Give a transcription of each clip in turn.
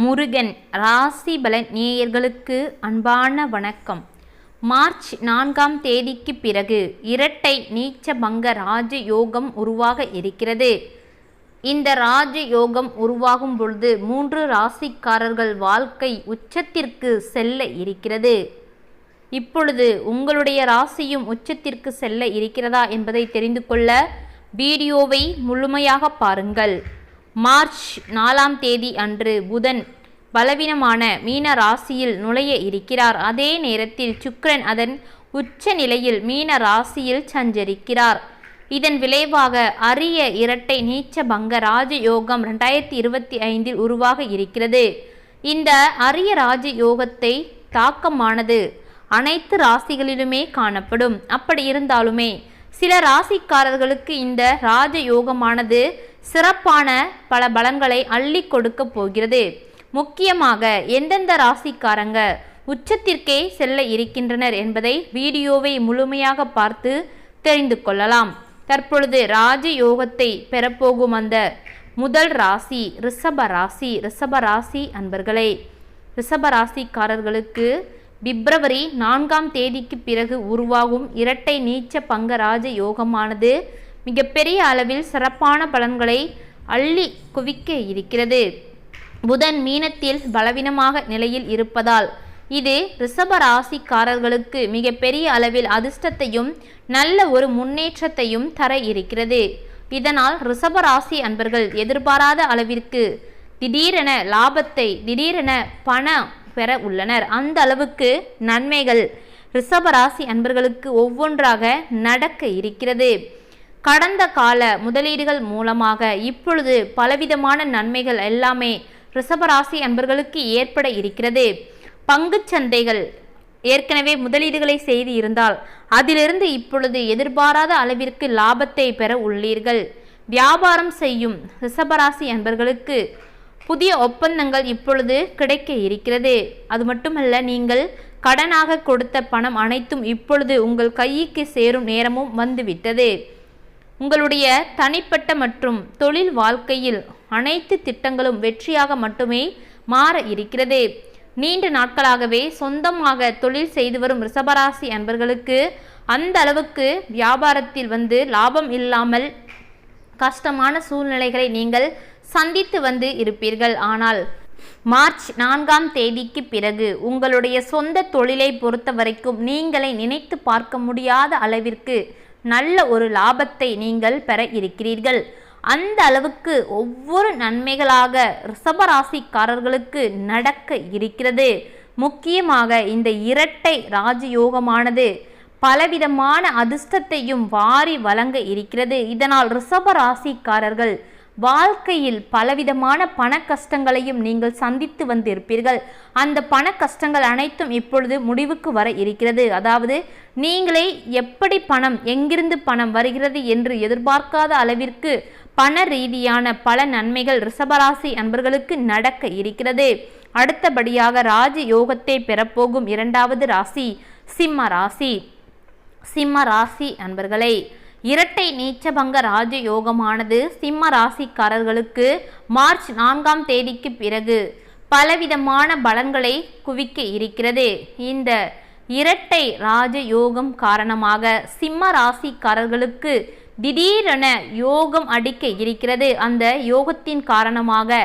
முருகன் ராசி பலன் நேயர்களுக்கு அன்பான வணக்கம். மார்ச் நான்காம் தேதிக்கு பிறகு இரட்டை நீச்ச பங்க ராஜ யோகம் உருவாக இருக்கிறது. இந்த ராஜ யோகம் உருவாகும் பொழுது மூன்று ராசிக்காரர்கள் வாழ்க்கை உச்சத்திற்கு செல்ல இருக்கிறது. இப்பொழுது உங்களுடைய ராசியும் உச்சத்திற்கு செல்ல இருக்கிறதா என்பதை தெரிந்து கொள்ள வீடியோவை முழுமையாக பாருங்கள். மார்ச் நாலாம் தேதி அன்று புதன் பலவீனமான மீன ராசியில் நுழைய இருக்கிறார். அதே நேரத்தில் சுக்ரன் அதன் உச்ச நிலையில் மீன ராசியில் சஞ்சரிக்கிறார். இதன் விளைவாக அரிய இரட்டை நீச்ச பங்க ராஜயோகம் ரெண்டாயிரத்தி இருபத்தி ஐந்தில் உருவாக இருக்கிறது. இந்த அரிய ராஜயோகத்தை தாக்கமானது அனைத்து ராசிகளிலுமே காணப்படும். அப்படி இருந்தாலுமே சில ராசிக்காரர்களுக்கு இந்த ராஜயோகமானது சிறப்பான பல பலன்களை அள்ளி கொடுக்க போகிறது. முக்கியமாக எந்தெந்த ராசிக்காரங்க உச்சத்திற்கே செல்ல இருக்கின்றனர் என்பதை வீடியோவை முழுமையாக பார்த்து தெரிந்து கொள்ளலாம். தற்பொழுது ராஜயோகத்தை பெறப்போகும் அந்த முதல் ராசி ரிஷப ராசி ரிஷப ராசி அன்பர்களே ரிஷப ராசிக்காரர்களுக்கு பிப்ரவரி நான்காம் தேதிக்கு பிறகு உருவாகும் இரட்டை நீச்ச பங்க ராஜ யோகமானது மிகப்பெரிய அளவில் சிறப்பான பலன்களை அள்ளி குவிக்க இருக்கிறது. புதன் மீனத்தில் பலவீனமாக நிலையில் இருப்பதால் இது ரிஷப ராசிக்காரர்களுக்கு மிகப்பெரிய அளவில் அதிர்ஷ்டத்தையும் நல்ல ஒரு முன்னேற்றத்தையும் தர இருக்கிறது. இதனால் ரிஷப ராசி அன்பர்கள் எதிர்பாராத அளவிற்கு திடீரென லாபத்தை திடீரென பணம் பெற உள்ளனர். அந்த அளவுக்கு நன்மைகள் ரிஷபராசி அன்பர்களுக்கு ஒவ்வொன்றாக நடக்க இருக்கிறது. கடந்த கால முதலீடுகள் மூலமாக இப்பொழுது பலவிதமான நன்மைகள் எல்லாமே ரிஷபராசி அன்பர்களுக்கு ஏற்பட இருக்கிறது. பங்குச் சந்தைகள் ஏற்கனவே முதலீடுகளை செய்து இருந்தால் அதிலிருந்து இப்பொழுது எதிர்பாராத அளவிற்கு லாபத்தை பெற உள்ளீர்கள். வியாபாரம் செய்யும் ரிஷபராசி அன்பர்களுக்கு புதிய ஒப்பந்தங்கள் இப்பொழுது கிடைக்க இருக்கிறது. அது மட்டுமல்ல நீங்கள் கடனாக கொடுத்த பணம் அனைத்தும் இப்பொழுது உங்கள் கைக்கு சேரும் நேரமும் வந்துவிட்டது. உங்களுடைய தனிப்பட்ட மற்றும் தொழில் வாழ்க்கையில் அனைத்து திட்டங்களும் வெற்றியாக மட்டுமே மாற இருக்கிறது. நீண்ட நாட்களாகவே சொந்தமாக தொழில் செய்து வரும் ரிஷபராசி அன்பர்களுக்கு அந்த அளவுக்கு வியாபாரத்தில் வந்து லாபம் இல்லாமல் கஷ்டமான சூழ்நிலைகளை நீங்கள் சந்தித்து வந்து இருப்பீர்கள். ஆனால் மார்ச் நான்காம் தேதிக்கு பிறகு உங்களுடைய சொந்த தொழிலை பொறுத்த வரைக்கும் நீங்களை நினைத்து பார்க்க முடியாத அளவிற்கு நல்ல ஒரு லாபத்தை நீங்கள் பெற இருக்கிறீர்கள். அந்த அளவுக்கு ஒவ்வொரு நன்மைகளாக ரிஷபராசிக்காரர்களுக்கு நடக்க இருக்கிறது. முக்கியமாக இந்த இரட்டை ராஜயோகமானது பலவிதமான அதிர்ஷ்டத்தையும் வாரி வழங்க இருக்கிறது. இதனால் ரிஷப ராசிக்காரர்கள் வாழ்க்கையில் பலவிதமான பண கஷ்டங்களையும் நீங்கள் சந்தித்து வந்திருப்பீர்கள். அந்த பண கஷ்டங்கள் அனைத்தும் இப்பொழுது முடிவுக்கு வர இருக்கிறது. அதாவது நீங்களே எப்படி பணம் எங்கிருந்து பணம் வருகிறது என்று எதிர்பார்க்காத அளவிற்கு பண ரீதியான பல நன்மைகள் ரிஷபராசி அன்பர்களுக்கு நடக்க இருக்கிறது. அடுத்தபடியாக ராஜ யோகத்தை பெறப்போகும் இரண்டாவது ராசி சிம்ம ராசி. சிம்ம ராசி அன்பர்களே இரட்டை நீச்சபங்க ராஜயோகமானது சிம்ம ராசிக்காரர்களுக்கு மார்ச் நான்காம் தேதிக்கு பிறகு பலவிதமான பலன்களை குவிக்க இருக்கிறது. இந்த இரட்டை ராஜயோகம் காரணமாக சிம்ம ராசிக்காரர்களுக்கு திடீரென யோகம் அடிக்க இருக்கிறது. அந்த யோகத்தின் காரணமாக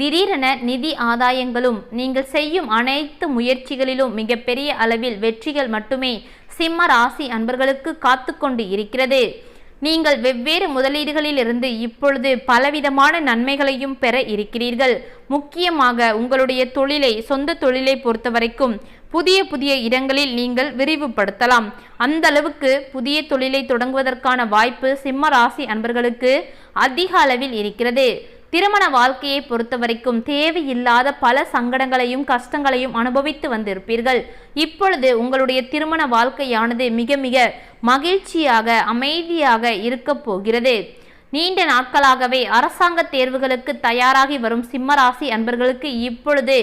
திடீரென நிதி ஆதாயங்களும் நீங்கள் செய்யும் அனைத்து முயற்சிகளிலும் மிகப்பெரிய அளவில் வெற்றிகள் மட்டுமே சிம்ம ராசி அன்பர்களுக்கு காத்து கொண்டு இருக்கிறது. நீங்கள் வெவ்வேறு முதலீடுகளிலிருந்து இப்பொழுது பலவிதமான நன்மைகளையும் பெற இருக்கிறீர்கள். முக்கியமாக உங்களுடைய தொழிலை சொந்த தொழிலை பொறுத்தவரைக்கும் புதிய புதிய இடங்களில் நீங்கள் விரிவுபடுத்தலாம். அந்த அளவுக்கு புதிய தொழிலை தொடங்குவதற்கான வாய்ப்பு சிம்ம ராசி அன்பர்களுக்கு அதிக அளவில் இருக்கிறது. திருமண வாழ்க்கையை பொறுத்த வரைக்கும் தேவையில்லாத பல சங்கடங்களையும் கஷ்டங்களையும் அனுபவித்து வந்திருப்பீர்கள். இப்பொழுது உங்களுடைய திருமண வாழ்க்கையானது மிக மிக மகிழ்ச்சியாக அமைதியாக இருக்க போகிறது. நீண்ட நாட்களாகவே அரசாங்க தேர்வுகளுக்கு தயாராகி வரும் சிம்மராசி அன்பர்களுக்கு இப்பொழுது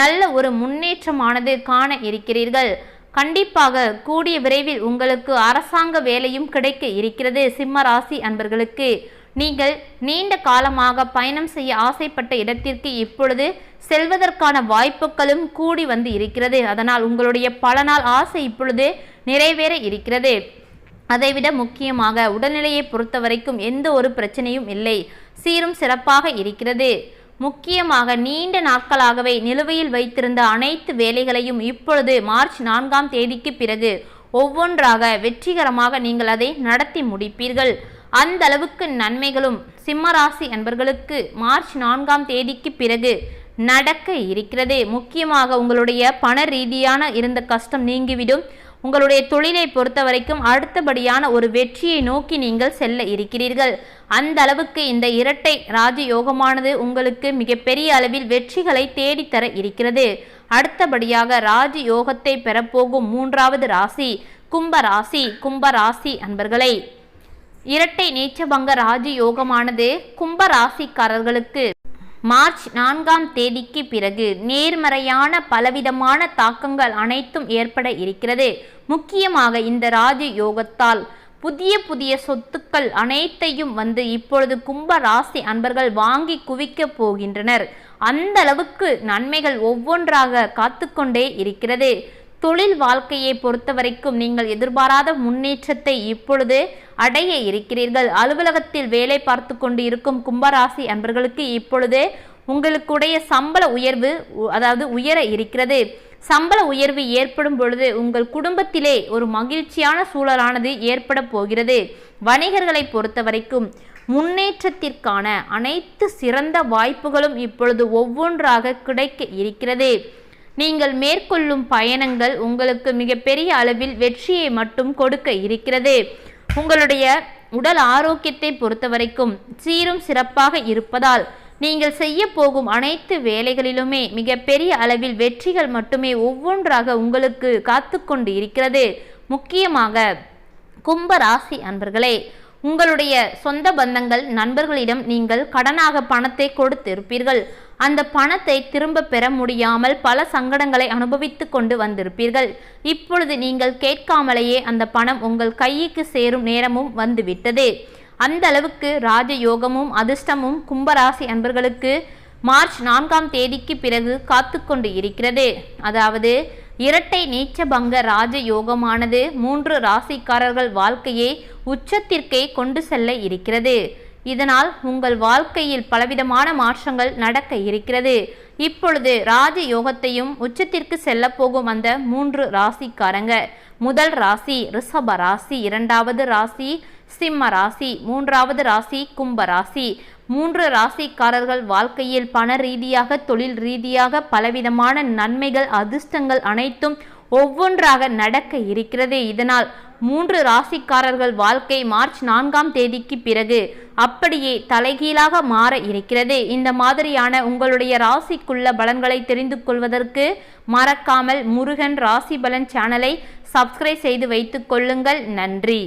நல்ல ஒரு முன்னேற்றமானது காண இருக்கிறீர்கள். கண்டிப்பாக கூடிய விரைவில் உங்களுக்கு அரசாங்க வேலையும் கிடைக்க இருக்கிறது சிம்மராசி அன்பர்களுக்கு. நீங்கள் நீண்ட காலமாக பயணம் செய்ய ஆசைப்பட்ட இடத்திற்கு இப்பொழுது செல்வதற்கான வாய்ப்புகளும் கூடி வந்து இருக்கிறது. அதனால் உங்களுடைய பல நாள் ஆசை இப்பொழுது நிறைவேற இருக்கிறது. அதைவிட முக்கியமாக உடல்நிலையை பொறுத்த வரைக்கும் எந்த ஒரு பிரச்சனையும் இல்லை. சீரும் சிறப்பாக இருக்கிறது. முக்கியமாக நீண்ட நாட்களாகவே நிலுவையில் வைத்திருந்த அனைத்து வேலைகளையும் இப்பொழுது மார்ச் நான்காம் தேதிக்கு பிறகு ஒவ்வொன்றாக வெற்றிகரமாக நீங்கள் அதை நடத்தி முடிப்பீர்கள். அந்த அளவுக்கு நன்மைகளும் சிம்மராசி அன்பர்களுக்கு மார்ச் நான்காம் தேதிக்கு பிறகு நடக்க இருக்கிறது. முக்கியமாக உங்களுடைய பண ரீதியான இருந்த கஷ்டம் நீங்கிவிடும். உங்களுடைய தொழிலை பொறுத்த வரைக்கும் அடுத்தபடியான ஒரு வெற்றியை நோக்கி நீங்கள் செல்ல இருக்கிறீர்கள். அந்த அளவுக்கு இந்த இரட்டை ராஜயோகமானது உங்களுக்கு மிகப்பெரிய அளவில் வெற்றிகளை தேடித்தர இருக்கிறது. அடுத்தபடியாக ராஜயோகத்தை பெறப்போகும் மூன்றாவது ராசி கும்ப ராசி கும்ப ராசி அன்பர்களை. இரட்டை நீச்சபங்க ராஜயோகமானது கும்ப ராசிக்காரர்களுக்கு மார்ச் நான்காம் தேதிக்கு பிறகு நேர்மறையான பலவிதமான தாக்கங்கள் அனைத்தும் ஏற்பட இருக்கிறது. முக்கியமாக இந்த ராஜ யோகத்தால் புதிய புதிய சொத்துக்கள் அனைத்தையும் வந்து இப்பொழுது கும்ப ராசி அன்பர்கள் வாங்கி குவிக்க போகின்றனர். அந்த அளவுக்கு நன்மைகள் ஒவ்வொன்றாக காத்துக்கொண்டே இருக்கிறது. தொழில் வாழ்க்கையை பொறுத்தவரைக்கும் நீங்கள் எதிர்பாராத முன்னேற்றத்தை இப்பொழுது அடைய இருக்கிறீர்கள். அலுவலகத்தில் வேலை பார்த்து கொண்டு இருக்கும் கும்பராசி அன்பர்களுக்கு இப்பொழுது உங்களுக்குடைய சம்பள உயர்வு அதாவது உயர இருக்கிறது. சம்பள உயர்வு ஏற்படும் பொழுது உங்கள் குடும்பத்திலே ஒரு மகிழ்ச்சியான சூழலானது ஏற்பட போகிறது. வணிகர்களை பொறுத்த வரைக்கும் முன்னேற்றத்திற்கான அனைத்து சிறந்த வாய்ப்புகளும் இப்பொழுது ஒவ்வொன்றாக கிடைக்க இருக்கிறது. நீங்கள் மேற்கொள்ளும் பயணங்கள் உங்களுக்கு மிகப்பெரிய அளவில் வெற்றியை மட்டும் கொடுக்க இருக்கிறது. உங்களுடைய உடல் ஆரோக்கியத்தை பொறுத்தவரைக்கும் சீரும் சிறப்பாக இருப்பதால் நீங்கள் செய்ய போகும் அனைத்து வேலைகளிலுமே மிகப்பெரிய அளவில் வெற்றிகள் மட்டுமே ஒவ்வொன்றாக உங்களுக்கு காத்து கொண்டு இருக்கிறது. முக்கியமாக கும்ப ராசி அன்பர்களே உங்களுடைய சொந்த பந்தங்கள் நண்பர்களிடம் நீங்கள் கடனாக பணத்தை கொடுத்திருப்பீர்கள். அந்த பணத்தை திரும்ப பெற முடியாமல் பல சங்கடங்களை அனுபவித்து கொண்டு வந்திருப்பீர்கள். இப்பொழுது நீங்கள் கேட்காமலேயே அந்த பணம் உங்கள் கைக்கு சேரும் நேரமும் வந்துவிட்டது. அந்த அளவுக்கு ராஜயோகமும் அதிர்ஷ்டமும் கும்பராசி அன்பர்களுக்கு மார்ச் நான்காம் தேதிக்கு பிறகு காத்து கொண்டு இருக்கிறது. அதாவது இரட்டை நீச்சபங்க ராஜ யோகமானது மூன்று ராசிக்காரர்கள் வாழ்க்கையை உச்சத்திற்கே கொண்டு செல்ல இருக்கிறது. இதனால் உங்கள் வாழ்க்கையில் பலவிதமான மாற்றங்கள் நடக்க இருக்கிறது. இப்பொழுது ராஜ யோகத்தையும் உச்சத்திற்கு செல்ல போகும் அந்த மூன்று ராசிக்காரங்க. முதல் ராசி ரிஷப ராசி இரண்டாவது ராசி சிம்ம ராசி மூன்றாவது ராசி கும்ப ராசி. மூன்று ராசிக்காரர்கள் வாழ்க்கையில் பண ரீதியாக தொழில் ரீதியாக பலவிதமான நன்மைகள் அதிர்ஷ்டங்கள் அனைத்தும் ஒவ்வொன்றாக நடக்க இருக்கிறது. இதனால் மூன்று ராசிக்காரர்கள் வாழ்க்கை மார்ச் நான்காம் தேதிக்கு பிறகு அப்படியே தலைகீழாக மாற இருக்கிறது. இந்த மாதிரியான உங்களுடைய ராசிக்குள்ள பலன்களை தெரிந்து கொள்வதற்கு மறக்காமல் முருகன் ராசி பலன் சேனலை சப்ஸ்கிரைப் செய்து வைத்துக் கொள்ளுங்கள். நன்றி.